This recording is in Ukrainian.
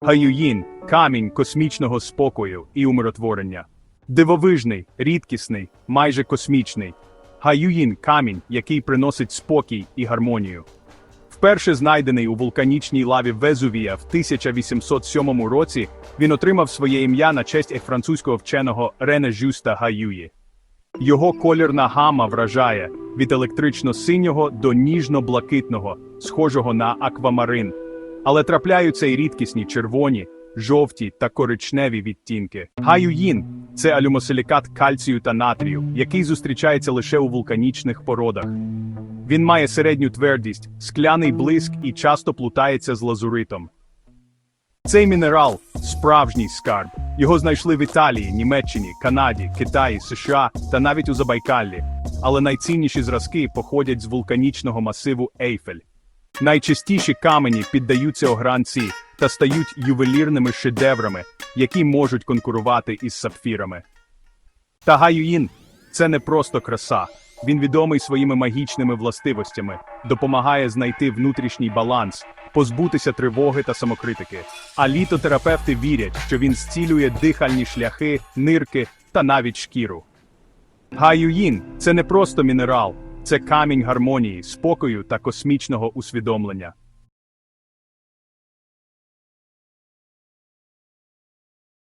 Гаюїн камінь космічного спокою і умиротворення. Дивовижний, рідкісний, майже космічний. Гаюїн камінь, який приносить спокій і гармонію. Вперше знайдений у вулканічній лаві Везувія в 1807 році, він отримав своє ім'я на честь французького вченого Рене Жюста Гаюї. Його колірна гама вражає від електрично-синього до ніжно-блакитного, схожого на аквамарин. Але трапляються й рідкісні червоні, жовті та коричневі відтінки. Гаюїн це алюмосилікат кальцію та натрію, який зустрічається лише у вулканічних породах. Він має середню твердість, скляний блиск і часто плутається з лазуритом. Цей мінерал справжній скарб. Його знайшли в Італії, Німеччині, Канаді, Китаї, США та навіть у Забайкаллі. Але найцінніші зразки походять з вулканічного масиву Ейфель. Найчастіші камені піддаються огранці та стають ювелірними шедеврами, які можуть конкурувати із сапфірами. Та Гаюїн це не просто краса. Він відомий своїми магічними властивостями, допомагає знайти внутрішній баланс, позбутися тривоги та самокритики. А літотерапевти вірять, що він зцілює дихальні шляхи, нирки та навіть шкіру. Гаюїн це не просто мінерал, це камінь гармонії, спокою та космічного усвідомлення.